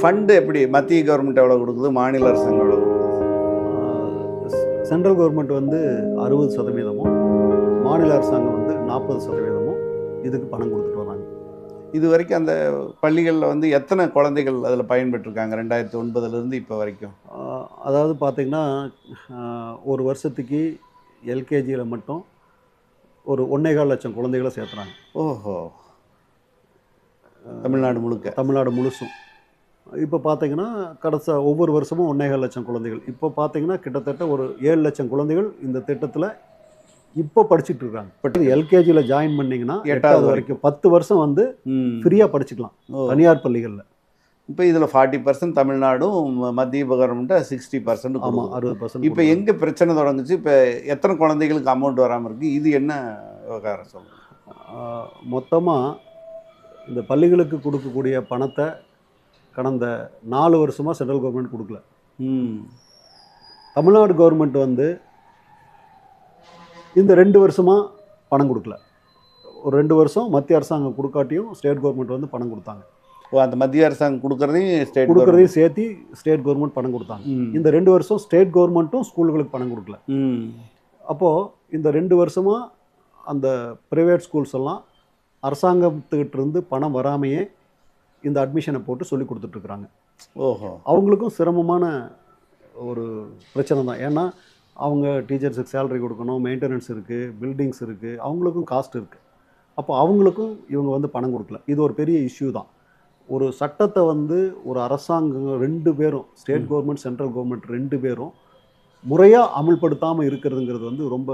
Fund எப்படி? மத்திய government எவ்வளோ கொடுக்குது? மாநில அரசாங்கம் எவ்வளோ கொடுக்குது? சென்ட்ரல் கவர்மெண்ட் வந்து அறுபது சதவீதமும் மாநில அரசாங்கம் வந்து நாற்பது சதவீதமும் இதுக்கு பணம் கொடுத்துட்டு வராங்க. இது வரைக்கும் அந்த பள்ளிகளில் வந்து எத்தனை குழந்தைகள் அதில் பயன்பெற்றிருக்காங்க? ரெண்டாயிரத்தி ஒன்பதுலேருந்து இப்போ வரைக்கும். அதாவது பார்த்திங்கன்னா ஒரு வருஷத்துக்கு எல்கேஜியில் மட்டும் ஒரு ஒன்னேகால் லட்சம் குழந்தைகளை சேர்த்துறாங்க. ஓஹோ. தமிழ்நாடு முழுக்க. தமிழ்நாடு முழுசும். இப்போ பார்த்தீங்கன்னா கடைசி ஒவ்வொரு வருஷமும் ஒன்னேகால் லட்சம் குழந்தைகள். இப்போ பார்த்தீங்கன்னா கிட்டத்தட்ட ஒரு ஏழு லட்சம் குழந்தைகள் இந்த திட்டத்தில் இப்போ படிச்சுட்டு இருக்காங்க. பட் எல்கேஜியில் ஜாயின் பண்ணிங்கன்னா எட்டாவது வரைக்கும். பத்து வருஷம் வந்து ஃப்ரீயாக படிச்சுக்கலாம். தனியார் பள்ளிகளில். இப்போ இதில் ஃபார்ட்டி பர்சன்ட் தமிழ்நாடும் மத்திய கவர்மெண்ட்டாக சிக்ஸ்டி பர்சன்ட் ஆமாம் அறுபது பர்சன்ட் இப்போ எங்கே பிரச்சனை தொடங்குச்சு? இப்போ எத்தனை குழந்தைகளுக்கு அமௌண்ட் வராமல் இருக்குது இது என்ன விவகாரம் சொல்லுங்கள் மொத்தமாக இந்த பள்ளிகளுக்கு கொடுக்கக்கூடிய பணத்தை கடந்த நாலு வருஷமாக சென்ட்ரல் கவர்மெண்ட் கொடுக்கல. தமிழ்நாடு கவர்மெண்ட் வந்து இந்த ரெண்டு வருஷமாக பணம் கொடுக்கல. ஒரு ரெண்டு வருஷம் மத்திய அரசாங்கம் கொடுக்காட்டியும் ஸ்டேட் கவர்மெண்ட் வந்து பணம் கொடுத்தாங்க. ஓ அந்த மத்திய அரசாங்கம் கொடுக்குறதையும் ஸ்டேட் கொடுக்குறதையும் சேர்த்து ஸ்டேட் கவர்மெண்ட் பணம் கொடுத்தாங்க. இந்த ரெண்டு வருஷம் ஸ்டேட் கவர்மெண்ட்டும் ஸ்கூல்களுக்கு பணம் கொடுக்கல. ம். அப்போது இந்த ரெண்டு வருஷமாக அந்த ப்ரைவேட் ஸ்கூல்ஸ் எல்லாம் அரசாங்கத்துக்கிட்ட இருந்து பணம் வராமையே இந்த அட்மிஷனை போட்டு சொல்லி கொடுத்துட்ருக்குறாங்க. ஓஹோ. அவங்களுக்கும் சிரமமான ஒரு பிரச்சனை தான். ஏன்னா அவங்க டீச்சர்ஸுக்கு சேலரி கொடுக்கணும் மெயின்டெனன்ஸ் இருக்குது பில்டிங்ஸ் இருக்குது அவங்களுக்கும் காஸ்ட் இருக்குது அப்போ அவங்களுக்கும் இவங்க வந்து பணம் கொடுக்கல. இது ஒரு பெரிய இஷ்யூ தான். ஒரு சட்டத்தை வந்து ஒரு அரசாங்கம் ரெண்டு பேரும் ஸ்டேட் கவர்மெண்ட் சென்ட்ரல் கவர்மெண்ட் ரெண்டு பேரும் முறையாக அமல்படுத்தாமல் இருக்கிறதுங்கிறது வந்து ரொம்ப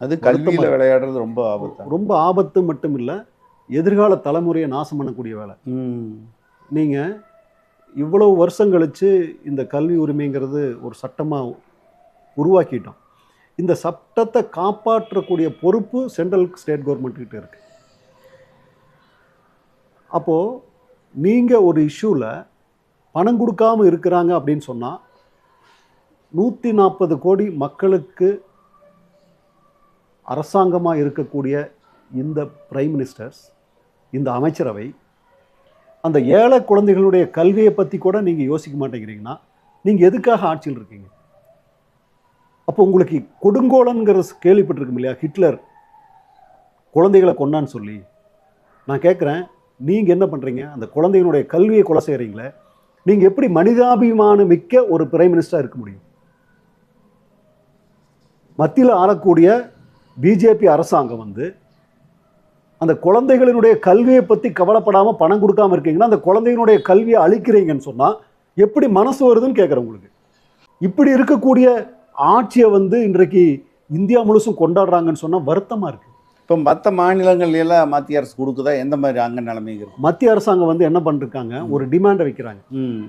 அது கல்வியில் விளையாடுறது ரொம்ப ஆபத்து? ரொம்ப ஆபத்து மட்டும் இல்லை எதிர்கால தலைமுறையை நாசம் பண்ணக்கூடிய வேலை. நீங்கள் இவ்வளவு வருஷம் கழித்து இந்த கல்வி உரிமைங்கிறது ஒரு சட்டமாக உருவாக்கிட்டோம். இந்த சட்டத்தை காப்பாற்றக்கூடிய பொறுப்பு சென்ட்ரல் ஸ்டேட் கவர்மெண்ட் கிட்ட இருக்கு. அப்போது நீங்கள் ஒரு இஷ்யூவில் பணம் கொடுக்காம இருக்கிறாங்க அப்படின்னு சொன்னால் நூற்றி நாற்பது கோடி மக்களுக்கு அரசாங்கமாக இருக்கக்கூடிய இந்த பிரைம் மினிஸ்டர்ஸ் இந்த அமைச்சரவை அந்த ஏழை குழந்தைகளுடைய கல்வியை பற்றி கூட நீங்கள் யோசிக்க மாட்டேங்கிறீங்கன்னா நீங்கள் எதுக்காக ஆட்சியில் இருக்கீங்க? அப்போ உங்களுக்கு கொடுங்கோலன்கிற கேள்விப்பட்டிருக்கும் இல்லையா? ஹிட்லர் குழந்தைகளை கொண்டான்னு சொல்லி. நான் கேட்குறேன் நீங்கள் என்ன பண்ணுறீங்க அந்த குழந்தைகளுடைய கல்வியை கொலை செய்கிறீங்களே நீங்கள் எப்படி மனிதாபிமானம் மிக்க ஒரு பிரைம் மினிஸ்டராக இருக்க முடியும்? மத்தியில் ஆளக்கூடிய பிஜேபி அரசாங்கம் வந்து அந்த குழந்தைகளினுடைய கல்வியை பற்றி கவலைப்படாமல் பணம் கொடுக்காம இருக்கீங்கன்னா அந்த குழந்தைகளுடைய கல்வியை அழிக்கிறீங்கன்னு சொன்னால் எப்படி மனசு வருதுன்னு கேட்குறேன் உங்களுக்கு. இப்படி இருக்கக்கூடிய ஆட்சியை வந்து இன்றைக்கு இந்தியா முழுசும் கொண்டாடுறாங்கன்னு சொன்னால் வருத்தமாக இருக்குது இப்போ மற்ற மாநிலங்கள்ல எல்லாம் மத்திய அரசு கொடுக்குதா? எந்த மாதிரி அங்கே நிலைமை இருக்கு? மத்திய அரசாங்கம் வந்து என்ன பண்ணிருக்காங்க ஒரு டிமாண்டை வைக்கிறாங்க. ம்.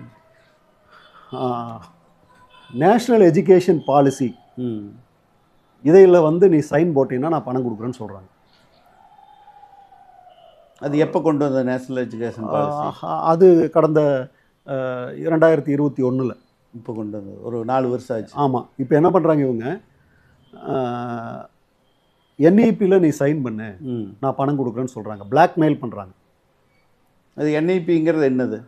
நேஷ்னல் எஜுகேஷன் பாலிசி ம். இதில் வந்து நீ சைன் போட்டீங்கன்னா நான் பணம் கொடுக்குறேன்னு சொல்கிறாங்க அது எப்போ கொண்டு வந்த நேஷனல் எஜுகேஷன் அது கடந்த இரண்டாயிரத்தி இருபத்தி ஒன்றில் இப்போ கொண்டு வந்தது. ஒரு நாலு வருஷம் ஆச்சு. ஆமாம் இப்போ என்ன பண்ணுறாங்க இவங்க? என்இபியில் நீ சைன் பண்ணு. நான் பணம் கொடுக்குறேன்னு சொல்கிறாங்க பிளாக்மெயில் பண்ணுறாங்க அது என்ஐபிங்கிறது என்னது?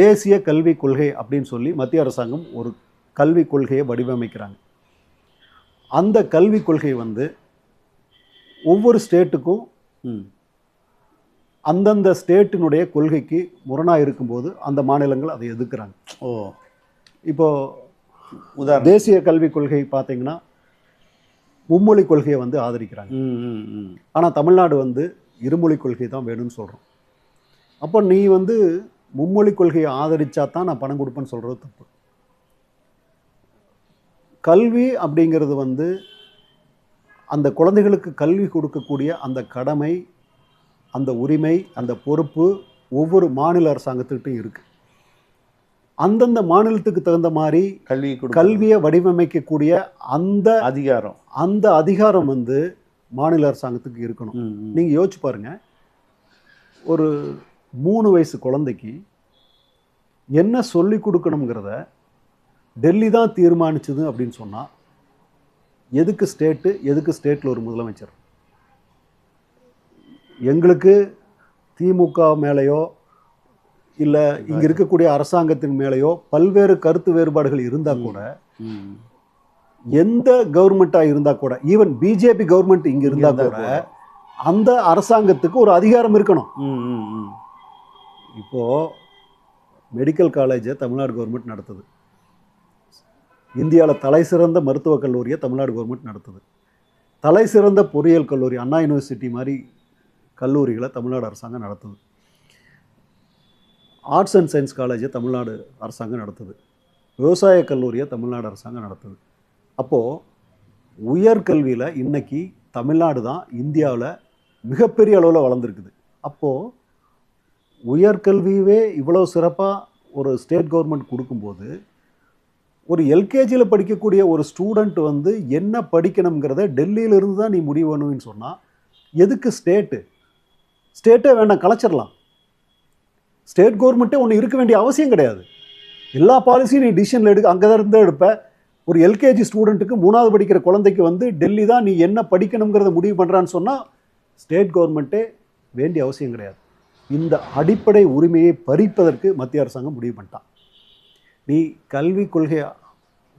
தேசிய கல்விக் கொள்கை அப்படின்னு சொல்லி மத்திய அரசாங்கம் ஒரு கல்விக் கொள்கையை வடிவமைக்கிறாங்க. அந்த கல்விக் கொள்கை வந்து ஒவ்வொரு ஸ்டேட்டுக்கும் அந்தந்த ஸ்டேட்டினுடைய கொள்கைக்கு முரணாக இருக்கும்போது அந்த மாநிலங்கள் அதை எதிர்க்கிறாங்க. ஓ. இப்போது உதாரணம். தேசிய கல்விக் கொள்கை பார்த்தீங்கன்னா மும்மொழி கொள்கையை வந்து ஆதரிக்கிறாங்க. ஆனால் தமிழ்நாடு வந்து இருமொழி கொள்கை தான் வேணும்னு சொல்கிறோம் அப்போ நீ வந்து மும்மொழி கொள்கையை ஆதரிச்சா தான் நான் பணம் கொடுப்பேன்னு சொல்கிறது தப்பு. கல்வி அப்படிங்கிறது வந்து அந்த குழந்தைகளுக்கு கல்வி கொடுக்கக்கூடிய அந்த கடமை அந்த உரிமை அந்த பொறுப்பு ஒவ்வொரு மாநில அரசாங்கத்துக்கிட்டையும் இருக்குது அந்தந்த மாநிலத்துக்கு தகுந்த மாதிரி கல்வி கல்வியை வடிவமைக்கக்கூடிய அந்த அதிகாரம். அந்த அதிகாரம் வந்து மாநில அரசாங்கத்துக்கு இருக்கணும். நீங்கள் யோசிச்சு பாருங்க. ஒரு மூணு வயசு குழந்தைக்கு என்ன சொல்லி கொடுக்கணுங்கிறத டெல்லி தான் தீர்மானிச்சது அப்படின்னு சொன்னால் எதுக்கு ஸ்டேட்டு எதுக்கு ஸ்டேட்டில் ஒரு முதலமைச்சர்? எங்களுக்கு திமுக மேலேயோ இல்லை இங்கே இருக்கக்கூடிய அரசாங்கத்தின் மேலேயோ பல்வேறு கருத்து வேறுபாடுகள் இருந்தால் கூட. எந்த கவர்மெண்ட்டாக இருந்தால் கூட ஈவன் பிஜேபி கவர்மெண்ட் இங்கே இருந்தால் இருந்தா கூட அந்த அரசாங்கத்துக்கு ஒரு அதிகாரம் இருக்கணும். இப்போது மெடிக்கல் காலேஜை தமிழ்நாடு கவர்மெண்ட் நடத்துது. இந்தியாவில் தலை சிறந்த மருத்துவக் கல்லூரியை தமிழ்நாடு கவர்மெண்ட் நடத்துது. தலை சிறந்த பொறியியல் கல்லூரி அண்ணா யூனிவர்சிட்டி மாதிரி கல்லூரிகளை தமிழ்நாடு அரசாங்கம் நடத்துது. ஆர்ட்ஸ் அண்ட் சயின்ஸ் காலேஜை தமிழ்நாடு அரசாங்கம் நடத்துது. விவசாய கல்லூரியை தமிழ்நாடு அரசாங்கம் நடத்துது. அப்போது உயர்கல்வியில் இன்றைக்கி தமிழ்நாடு தான் இந்தியாவில் மிகப்பெரிய அளவில் வளர்ந்துருக்குது. அப்போது உயர்கல்வியவே இவ்வளோ சிறப்பாக ஒரு ஸ்டேட் கவர்மெண்ட் கொடுக்கும்போது ஒரு எல்கேஜியில் படிக்கக்கூடிய ஒரு ஸ்டூடெண்ட் வந்து என்ன படிக்கணுங்கிறத டெல்லியிலிருந்து தான் நீ முடிவு பண்ணுவின்னு சொன்னால் எதுக்கு ஸ்டேட்டு ஸ்டேட்டே வேண்டாம் கலைச்சிடலாம். ஸ்டேட் கவர்மெண்ட்டே ஒன்று இருக்க வேண்டிய அவசியம் கிடையாது. எல்லா பாலிசியும் நீ டிசிஷனில் எடுக்க அங்கே தான் இருந்து எடுப்ப. ஒரு எல்கேஜி ஸ்டூடெண்ட்டுக்கு மூணாவது படிக்கிற குழந்தைக்கு வந்து டெல்லி தான் நீ என்ன படிக்கணுங்கிறத முடிவு பண்ணுறான்னு சொன்னால் ஸ்டேட் கவர்மெண்ட்டே வேண்டிய அவசியம் கிடையாது. இந்த அடிப்படை உரிமையை பறிப்பதற்கு மத்திய அரசாங்கம் முடிவு பண்ணிட்டான். நீ கல்வி கொள்கை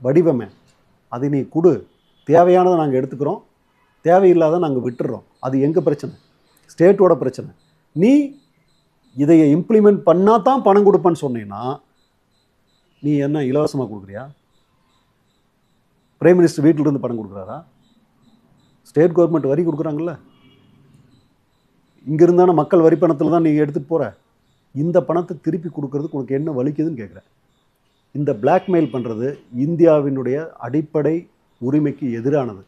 வடிவமே அதை நீ கொடு. தேவையானதை நாங்கள் எடுத்துக்கிறோம். தேவையில்லாத நாங்கள் விட்டுடுறோம் அது எங்கள் பிரச்சனை? ஸ்டேட்டோட பிரச்சனை. நீ இதை இம்ப்ளிமெண்ட் பண்ணால் தான் பணம் கொடுப்பேன்னு சொன்னீங்கன்னா நீ என்ன இலவசமாக கொடுக்குறியா? பிரைம் மினிஸ்டர் வீட்டிலிருந்து பணம் கொடுக்குறாரா? ஸ்டேட் கவர்மெண்ட் வரி கொடுக்குறாங்கல்ல. இங்கே இருந்தான மக்கள் வரி பணத்தில் தான் நீ எடுத்துகிட்டு போகிற இந்த பணத்தை திருப்பி கொடுக்கறதுக்கு உனக்கு என்ன வலிக்குதுன்னு கேட்குறேன் இந்த பிளாக்மெயில் பண்ணுறது இந்தியாவினுடைய அடிப்படை உரிமைக்கு எதிரானது.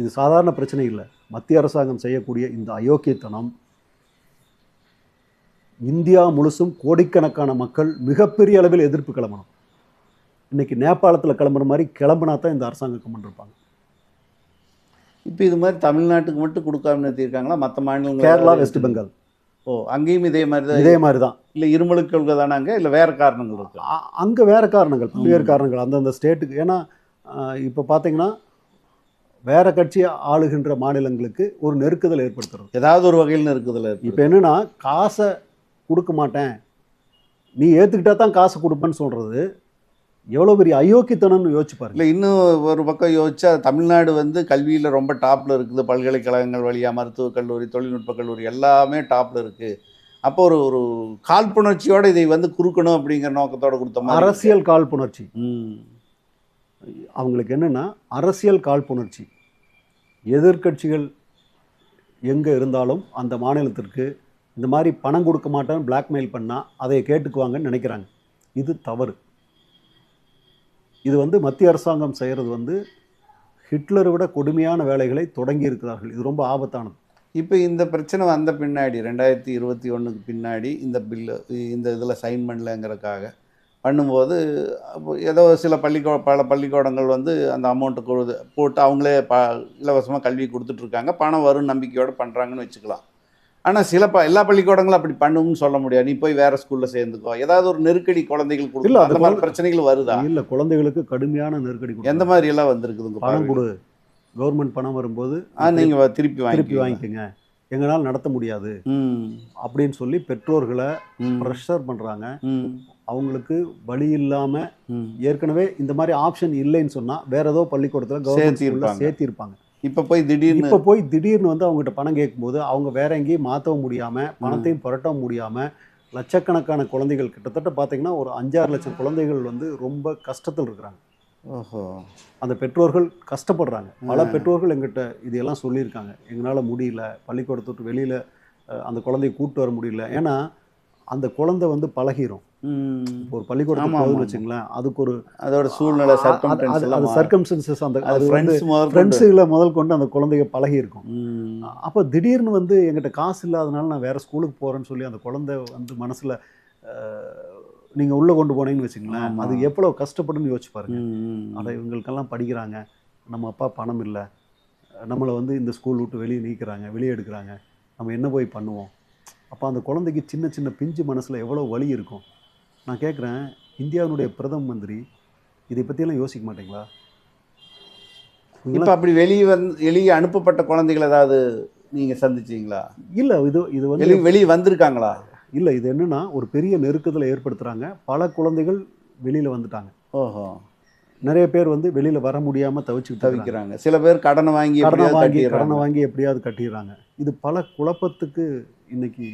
இது சாதாரண பிரச்சனை இல்லை. மத்திய அரசாங்கம் செய்யக்கூடிய இந்த அயோக்கியத்தனம் இந்தியா முழுசும் கோடிக்கணக்கான மக்கள் மிகப்பெரிய அளவில் எதிர்ப்பு கிளம்பணும். இன்னைக்கு நேபாளத்தில் கிளம்புற மாதிரி கிளம்புனா தான் இந்த அரசாங்கம் கம்மன் இருப்பாங்க. இப்போ இது மாதிரி தமிழ்நாட்டுக்கு மட்டும் கொடுக்காம நிறுத்தியிருக்காங்களா? மற்ற மாநிலங்கள் கேரளா வெஸ்ட் பெங்கால். ஓ அங்கேயும் இதே மாதிரி தான் இதே மாதிரி தான் இல்லை இருமலுக்கு கொள்கை தானாங்க இல்லை வேற காரணங்கள் இருக்கு? அங்கே வேறு காரணங்கள் பல்வேறு காரணங்கள். அந்தந்த ஸ்டேட்டுக்கு ஏன்னா இப்போ பார்த்தீங்கன்னா வேற கட்சி ஆளுகின்ற மாநிலங்களுக்கு ஒரு நெருக்குதல் ஏற்படுத்துறது. ஏதாவது ஒரு வகையில் இருக்குதுல இப்போ என்னன்னா காசை கொடுக்க மாட்டேன். நீ ஏற்றுக்கிட்டா தான் காசு கொடுப்பேன்னு சொல்கிறது எவ்வளோ பெரிய அயோக்கியத்தனம்னு யோசிச்சு பாருங்க. இல்லை இன்னும் ஒரு பக்கம் யோசிச்சா தமிழ்நாடு வந்து கல்வியில் ரொம்ப டாப்பில் இருக்குது. பல்கலைக்கழகங்கள் வழியாக மருத்துவக் கல்லூரி தொழில்நுட்ப கல்லூரி எல்லாமே டாப்பில் இருக்குது அப்போ ஒரு ஒரு காழ்ப்புணர்ச்சியோட இதை வந்து குறுக்கணும் அப்படிங்கிற நோக்கத்தோட கொடுத்த மாதிரி இருக்கு. அரசியல் காழ்ப்புணர்ச்சி. அவங்களுக்கு என்னென்னா அரசியல் காழ்ப்புணர்ச்சி. எதிர்க்கட்சிகள் எங்கே இருந்தாலும் அந்த மாநிலத்திற்கு இந்த மாதிரி பணம் கொடுக்க மாட்டேன்னு பிளாக்மெயில் பண்ணால் அதை கேட்டுக்குவாங்கன்னு நினைக்கிறாங்க. இது தவறு. இது வந்து மத்திய அரசாங்கம் செய்கிறது வந்து ஹிட்லரை விட கொடுமையான வேலைகளை தொடங்கி இருக்கிறார்கள் இது ரொம்ப ஆபத்தானது. இப்போ இந்த பிரச்சனை வந்த பின்னாடி ரெண்டாயிரத்தி இருபத்தி ஒன்றுக்கு பின்னாடி இந்த பில்லு இந்த இதில் சைன் பண்ணலங்கிறதுக்காக பண்ணும்போது ஏதோ சில பள்ளிக்கூட பல பள்ளிக்கூடங்கள் வந்து அந்த அமௌண்ட்டு போட்டு அவங்களே ப இலவசமாக கல்வி கொடுத்துட்ருக்காங்க. பணம் வரும் நம்பிக்கையோடு பண்ணுறாங்கன்னு வச்சுக்கலாம். ஆனால் சில ப எல்லா பள்ளிக்கூடங்களும் அப்படி பண்ணும்னு சொல்ல முடியாது. நீ போய் வேறு ஸ்கூலில் சேர்ந்துக்கோ. ஏதாவது ஒரு நெருக்கடி குழந்தைகள் இல்ல, அந்த மாதிரி பிரச்சனைகள் வருதா? இல்லை குழந்தைகளுக்கு கடுமையான நெருக்கடி. எந்த மாதிரி எல்லாம் வந்திருக்குதுங்க பணம் கொடு. கவர்மெண்ட் பணம் வரும்போது ஆ நீங்கள் திருப்பி திருப்பி வாங்கி வாங்கிக்கோங்க. எங்களால் நடத்த முடியாது. அப்படின்னு சொல்லி பெற்றோர்களை ப்ரெஷர் பண்ணுறாங்க ம். அவங்களுக்கு வழி இல்லாமல் ம். ஏற்கனவே இந்த மாதிரி ஆப்ஷன் இல்லைன்னு சொன்னால் வேற ஏதோ பள்ளிக்கூடத்தில் கவர்மெண்ட் சேர்த்திருப்பாங்க. இப்போ போய் திடீர்னு இப்போ போய் திடீர்னு வந்து அவங்ககிட்ட பணம் கேட்கும்போது அவங்க வேற எங்கேயும் மாற்றவும் முடியாமல் பணத்தையும் புரட்டவும் முடியாமல் லட்சக்கணக்கான குழந்தைகள் கிட்டத்தட்ட பார்த்தீங்கன்னா ஒரு அஞ்சாறு லட்சம் குழந்தைகள் வந்து ரொம்ப கஷ்டத்தில் இருக்கிறாங்க. ஓஹோ. அந்த பெற்றோர்கள் கஷ்டப்படுறாங்க. பல. பெற்றோர்கள் எங்கிட்ட இதையெல்லாம் சொல்லியிருக்காங்க. எங்களால் முடியல பள்ளிக்கூடத்தை விட்டு வெளியில் அந்த குழந்தைய கூப்பிட்டு வர முடியல. ஏன்னா அந்த குழந்தை வந்து பழகிரும். ஒரு போகுதுன்னு ஆமா. வச்சுங்களேன் அதுக்கு ஒரு அதோட சூழ்நிலை அது- அது- அது. சர்க்கம்ஸ்டன்சஸ் அந்த அது அது ஃப்ரெண்ட்ஸ் ஃப்ரெண்ட்ஸுகளை முதல் கொண்டு அந்த குழந்தைங்க பழகி இருக்கும். அப்போ திடீர்னு வந்து எங்கிட்ட காசு இல்லாதனால நான் வேற ஸ்கூலுக்கு போகிறேன்னு சொல்லி அந்த குழந்தை வந்து மனசில் நீங்கள் உள்ளே கொண்டு போனீங்கன்னு வச்சுங்களேன். அது எவ்வளோ கஷ்டப்படுன்னு யோசிச்சு பாருங்க. அட இவங்களுக்கெல்லாம் படிக்கிறாங்க நம்ம அப்பா பணம் இல்லை நம்மளை வந்து இந்த ஸ்கூல் விட்டு வெளியே நீக்கிறாங்க வெளியே எடுக்கிறாங்க நம்ம என்ன போய் பண்ணுவோம் அப்போ அந்த குழந்தைக்கு சின்ன சின்ன பிஞ்சு மனசில் எவ்வளோ வலி இருக்கும் நான் கேட்குறேன் இந்தியாவினுடைய பிரதம மந்திரி இதை பற்றியெல்லாம் யோசிக்க மாட்டீங்களா? இப்ப அப்படி வெளியே வந்து வெளியே அனுப்பப்பட்ட குழந்தைகள் ஏதாவது நீங்க சந்திச்சீங்களா? இல்லை இது இது வந்து வெளி வெளியே வந்திருக்காங்களா? இல்லை இது என்னன்னா ஒரு பெரிய நெருக்கத்தில் ஏற்படுத்துகிறாங்க பல குழந்தைகள் வெளியில் வந்துட்டாங்க. ஓஹோ. நிறைய பேர் வந்து வெளியில் வர முடியாமல் தவிக்க தவிக்கிறாங்க. சில பேர் கடனை வாங்கி கடனை வாங்கி. கடனை வாங்கி எப்படியாவது கட்டிடுறாங்க. இது பல குழப்பத்துக்கு இன்னைக்கு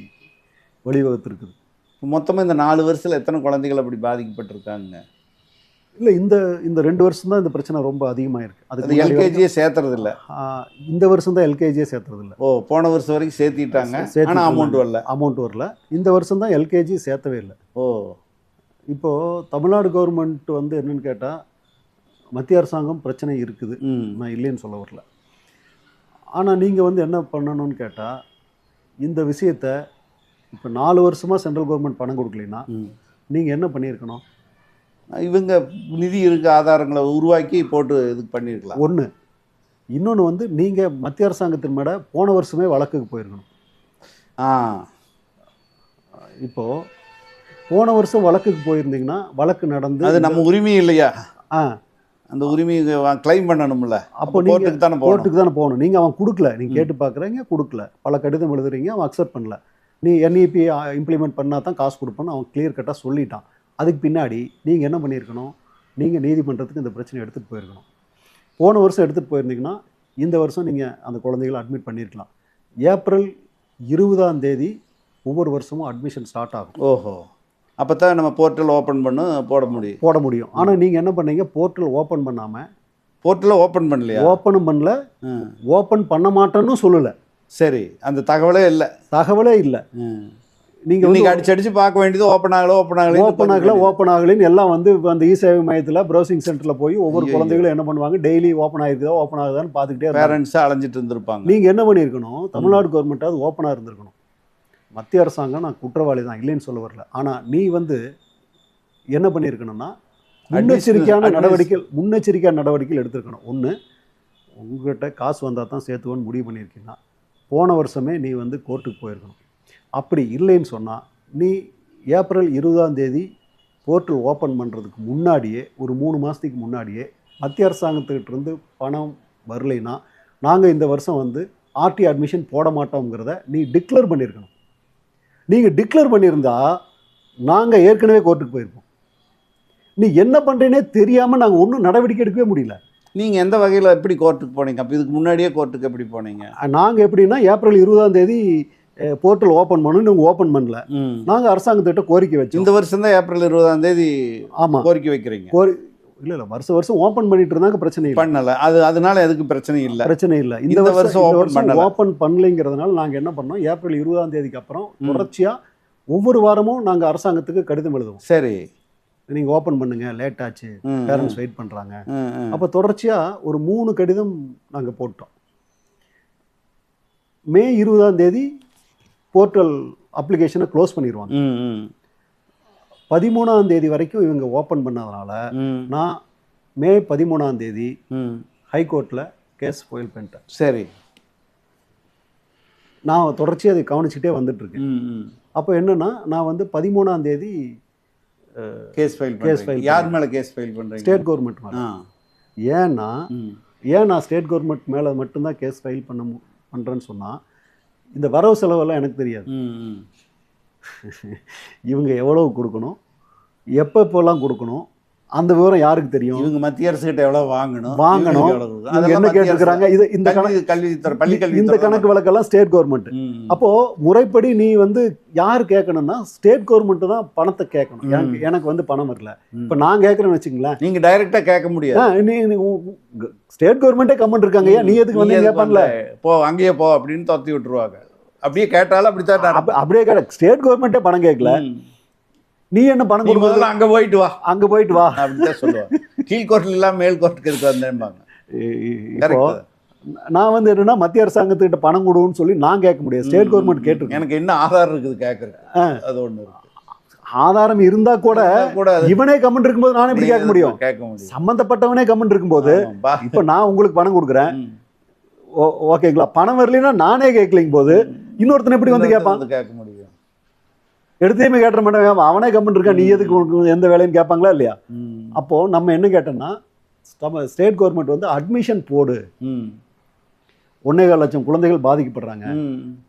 வழிவகுத்திருக்குது. மொத்தமா இந்த நாலு வருஷத்துல எத்தனை குழந்தைகள் அப்படி பாதிக்கப்பட்டிருக்காங்க? இல்லை இந்த இந்த ரெண்டு வருஷம் தான் இந்த பிரச்சனை ரொம்ப அதிகமாக இருக்கு அது அதுக்கு எல்கேஜியே சேர்த்துறது இல்ல இந்த வருஷம் தான் எல்கேஜியே சேர்த்துறது இல்லை ஓ போன வருஷம் வரைக்கும் சேர்த்திட்டாங்க. சேர்த்திட்டு ஆனா அமௌண்ட் வரல. அமௌண்ட் வரல. இந்த வருஷம் தான் எல்கேஜி சேர்த்தவே இல்லை. ஓ. இப்போது தமிழ்நாடு கவர்மெண்ட் வந்து என்னன்னு கேட்டால் மத்திய அரசாங்கம் பிரச்சனை இருக்குது. நான் இல்லைன்னு சொல்ல வரல. ஆனால் நீங்கள் வந்து என்ன பண்ணணும்னு கேட்டால் இந்த விஷயத்தை இப்போ நாலு வருஷமாக சென்ட்ரல் கவர்மெண்ட் பணம் கொடுக்கலைன்னா ம். நீங்கள் என்ன பண்ணியிருக்கணும்? இவங்க நிதி இருக்க ஆதாரங்களை உருவாக்கி போட்டு இதுக்கு பண்ணியிருக்கலாம். ஒன்று இன்னொன்று வந்து நீங்கள் மத்திய அரசாங்கத்தின் மேட போன வருஷமே வழக்குக்கு போயிருக்கணும். ஆ. இப்போது போன வருஷம் வழக்குக்கு போயிருந்தீங்கன்னா வழக்கு நடந்து அது நம்ம உரிமை இல்லையா? ஆ. அந்த உரிமையை கிளைம் பண்ணணும்ல. அப்போ கோர்ட்டுக்கு தானே போகணும். கோர்ட்டுக்கு தானே போகணும். நீங்கள் அவன் கொடுக்கல. நீங்கள். கேட்டு பார்க்குறீங்க கொடுக்கல. பல கடிதம் எழுதுறீங்க அவன் அக்செப்ட் பண்ணல. நீ E என்இபி இம்ப்ளிமெண்ட் பண்ணால் தான் காசு கொடுப்பேன்னு அவன் கிளியர் கட்டாக சொல்லிட்டான். அதுக்கு பின்னாடி நீங்கள் என்ன பண்ணியிருக்கணும்? நீங்கள் நீதிமன்றத்துக்கு இந்த பிரச்சனையை எடுத்துகிட்டு போயிருக்கணும். போன வருஷம் எடுத்துகிட்டு போயிருந்தீங்கன்னா இந்த வருஷம் நீங்கள் அந்த குழந்தைகளை அட்மிட் பண்ணியிருக்கலாம். ஏப்ரல் இருபதாம் தேதி ஒவ்வொரு வருஷமும் அட்மிஷன் ஸ்டார்ட் ஆகும். ஓஹோ. அப்போ தான் நம்ம போர்ட்டல் ஓப்பன் பண்ணு போட முடியும். போட முடியும். ஆனால் நீங்கள் என்ன பண்ணீங்க? போர்ட்டல் ஓப்பன் பண்ணாமல் போர்ட்டல் ஓப்பன் பண்ணலையா? ஓப்பனும் பண்ணல. ஓப்பன் பண்ண மாட்டேன்னு சொல்லலை. சரி அந்த தகவலே இல்லை. தகவலே இல்லை. நீங்கள் வந்து இன்னைக்கு அடிச்சு அடிச்சு பார்க்க வேண்டியது ஓப்பன் ஆகல ஓப்பன் ஆகல ஓப்பன் ஆகல ஓப்பன் ஆகலைன்னு எல்லாம் வந்து இப்போ அந்த இ சேவை மையத்தில் ப்ரௌசிங் சென்டரில் போய் ஒவ்வொரு. குழந்தைகளும் என்ன பண்ணுவாங்க? டெய்லி ஓப்பன் ஆயிருக்குதா ஓப்பன் ஆகுதான்னு பார்த்துக்கிட்டே இருப்பாங்க பேரண்ட்ஸ் அலைஞ்சிட்டு இருந்திருப்பாங்க. நீங்கள் என்ன பண்ணியிருக்கணும்? தமிழ்நாடு கவர்மெண்ட்டாவது ஓப்பனாக இருந்திருக்கணும். மத்திய அரசாங்கம் நான் குற்றவாளி தான் இல்லைன்னு சொல்ல வரல. ஆனால் நீ வந்து என்ன பண்ணியிருக்கணும்னா முன்னெச்சரிக்கையான additional- நடவடிக்கை முன்னெச்சரிக்கையான நடவடிக்கைகள் எடுத்திருக்கணும். ஒன்று உங்ககிட்ட காசு வந்தால் தான் சேர்த்துவோன்னு முடிவு பண்ணியிருக்கீங்கன்னா போன வருஷமே நீ வந்து கோர்ட்டுக்கு போயிருக்கணும். அப்படி இல்லைன்னு சொன்னால் நீ ஏப்ரல் இருபதாம் தேதி போர்ட்டல் ஓப்பன் பண்ணுறதுக்கு முன்னாடியே ஒரு மூணு மாதத்துக்கு முன்னாடியே மத்திய அரசாங்கத்துக்கிட்டேருந்து பணம் வரலைன்னா நாங்கள் இந்த வருஷம் வந்து ஆர்டி அட்மிஷன் போட மாட்டோங்கிறத நீ டிக்ளேர் பண்ணியிருக்கணும் நீங்கள் டிக்ளேர் பண்ணியிருந்தா நாங்கள் ஏற்கனவே கோர்ட்டுக்கு போயிருப்போம். நீ என்ன பண்ணுறேனே தெரியாமல் நாங்கள் ஒன்றும் நடவடிக்கை எடுக்கவே முடியல. நீங்க எந்த வகையில எப்படி கோர்ட்டுக்கு போனீங்க? அப்ப இதுக்கு முன்னாடியே கோர்ட்டுக்கு எப்படி போனீங்க? நாங்கள் எப்படின்னா ஏப்ரல் இருபதாம் தேதி போர்ட்டல் ஓப்பன் பண்ணணும் நீங்கள் ஓப்பன் பண்ணல. நாங்கள் அரசாங்கத்திட்ட கோரிக்கை வச்சோம். இந்த வருஷம் தான் ஏப்ரல் இருபதாம் தேதி ஆமாம் கோரிக்கை வைக்கிறீங்க? கோரி இல்லை இல்லை வருஷம் வருஷம் ஓப்பன் பண்ணிட்டு இருந்தாங்க பிரச்சனை பண்ணல. அது அதனால எதுக்கு பிரச்சனை இல்ல? பிரச்சனை இல்லை. இந்த வருஷம் வருஷம் பண்ணல. ஓப்பன் பண்ணலைங்கிறதுனால நாங்கள் என்ன பண்ணோம்? ஏப்ரல் இருபதாம் தேதிக்கு அப்புறம். தொடர்ச்சியாக ஒவ்வொரு வாரமும் நாங்கள் அரசாங்கத்துக்கு கடிதம் எழுதுவோம். சரி. நீங்கள் ஓப்பன் பண்ணுங்க லேட் ஆச்சு. பேரண்ட்ஸ் வெயிட் பண்ணுறாங்க. அப்போ தொடர்ச்சியாக ஒரு மூணு கடிதம் நாங்கள் போட்டோம். மே இருபதாம் தேதி போர்ட்டல் அப்ளிகேஷனை க்ளோஸ் பண்ணிடுவாங்க பதிமூணாம் தேதி வரைக்கும் இவங்க ஓப்பன் பண்ணதுனால நான் மே பதிமூணாம் தேதி. ஹைகோர்ட்டில் கேஸ் ஃபைல் பண்ணிட்டேன். சரி. நான் தொடர்ச்சியாக அதை கவனிச்சுட்டே வந்துட்டு இருக்கேன். ம், ம். அப்போ என்னன்னா நான் வந்து பதிமூணாம் தேதி கேஸ் ஃபைல் பண்றீங்க. file யார் மேல கேஸ் ஃபைல் பண்றீங்க? ஸ்டேட் கவர்மெண்ட் மேலே. ஆ. ஏன்னா ம். ஏன் நான் ஸ்டேட் கவர்மெண்ட் மேலே மட்டும்தான் கேஸ் ஃபைல் பண்ண பண்றேன்னு சொன்னால் இந்த வரவு செலவெல்லாம் எனக்கு தெரியாது. இவங்க எவ்வளவு கொடுக்கணும்? எப்போ எப்போல்லாம் கொடுக்கணும்? அந்த விவரம் யாருக்கு தெரியும்? இவங்க மத்திய அரசு கிட்ட எவ்வளவு வாங்கணும்? வாங்கணும். என்ன கேட்டிருக்கிறாங்க? இது இந்த கல்வி- கணக்கு கல்வித்துறை பள்ளி கல்வி இந்த கணக்கு வழக்கெல்லாம் ஸ்டேட் கவர்மெண்ட் அப்போ முறைப்படி நீ வந்து யார் கேட்கணும்னா ஸ்டேட் கவர்மெண்ட் தான் பணத்தை கேட்கணும். எனக்கு எனக்கு வந்து பணம் வரல. இப்போ நான் கேட்குறேன்னு வச்சுங்களேன் நீங்க டைரக்டா கேட்க முடியாது. நீ ஸ்டேட் கவர்மெண்ட்டே கமெண்ட் இருக்காங்க ஏன்? நீ எதுக்கு வந்து வந்த? போ அங்கேயே போ அப்படின்னு துரத்தி விட்டுருவாங்க. அப்படியே கேட்டாலும் அப்படித்தான். அப்படியே கேட்ட ஸ்டேட் கவர்மெண்ட்டே பணம் கேட்கல. நீ என்ன பணம் முதல்ல அங்க போயிட்டு வா. அங்க போயிட்டு வா. அப்படிதான் சொல்லுவாங்க. கீழ்கோர்ட்ல இல்லாம மேல் கோர்ட்டுக்கு இருக்கு வந்தேன்பாங்க இப்போ நான் வந்து என்னன்னா மத்திய அரசாங்கத்துக்கிட்ட பணம் கொடுன்னு சொல்லி நான் கேட்க முடியாது. ஸ்டேட் கவர்மெண்ட் கேட்டிருக்கேன் எனக்கு என்ன ஆதாரம் இருக்குது கேட்கறதுக்கு அது இருக்கு. ஆதாரம் இருந்தா கூட இவனே கமெண்ட் இருக்கும்போது நானே எப்படி கேட்க முடியும்? கேட்க முடியும்? சம்பந்தப்பட்டவனே கமெண்ட் இருக்கும்போது. இப்போ நான் உங்களுக்கு பணம் கொடுக்குறேன். ஓகேங்களா? பணம் வரலைன்னா நானே கேட்கலிங் போது இன்னொருத்தன் எப்படி வந்து கேட்பான்? கேட்க முடியும். எடுத்தையுமே கேட்ட மாட்டேன் அவனே கமெண்ட் இருக்கான் நீ எதுக்கு உனக்கு எந்த வேலைன்னு கேட்பாங்களா இல்லையா. அப்போ நம்ம என்ன கேட்டோம்னா ஸ்டேட் கவர்மெண்ட் வந்து அட்மிஷன் போடு ம். ஒன்னேகால் லட்சம் குழந்தைகள் பாதிக்கப்படுறாங்க.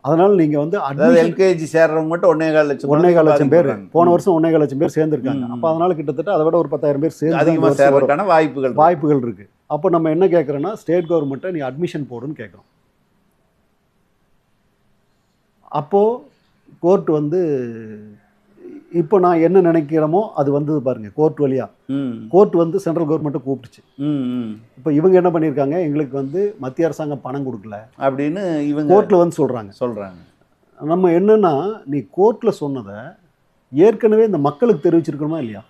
அதனால நீங்க வந்து எல்கேஜி சேர்றவங்க மட்டும் ஒன்னே கால் லட்சம் ஒன்னேகால் லட்சம் பேர். போன வருஷம் ஒன்னேகால் லட்சம் பேர் சேர்ந்திருக்காங்க. அப்ப அதனால கிட்டத்தட்ட அதை விட ஒரு பத்தாயிரம் பேர் சேர்ந்து அதிகமா இந்த வருஷம் வரும். சேர்றதுக்கான வாய்ப்புகள் இருக்கு. வாய்ப்புகள் இருக்கு அப்போ நம்ம என்ன கேட்குறோன்னா ஸ்டேட் கவர்மெண்ட்டை நீ அட்மிஷன் போடுன்னு கேட்குறோம் அப்போ கோர்ட் வந்து இப்போ நான் என்ன நினைக்கிறோமோ அது வந்தது பாருங்க கோர்ட் வழியா. ம். கோர்ட் வந்து சென்ட்ரல் கவர்மெண்ட்டை கூப்பிட்டுச்சு. ம். இப்போ இவங்க என்ன பண்ணியிருக்காங்க எங்களுக்கு வந்து மத்திய அரசாங்கம் பணம் கொடுக்கல. அப்படின்னு இவங்க கோர்ட்டில் வந்து சொல்கிறாங்க சொல்றாங்க. நம்ம என்னன்னா நீ கோர்ட்டில் சொன்னதை ஏற்கனவே இந்த மக்களுக்கு தெரிவிச்சிருக்கணுமா இல்லையா?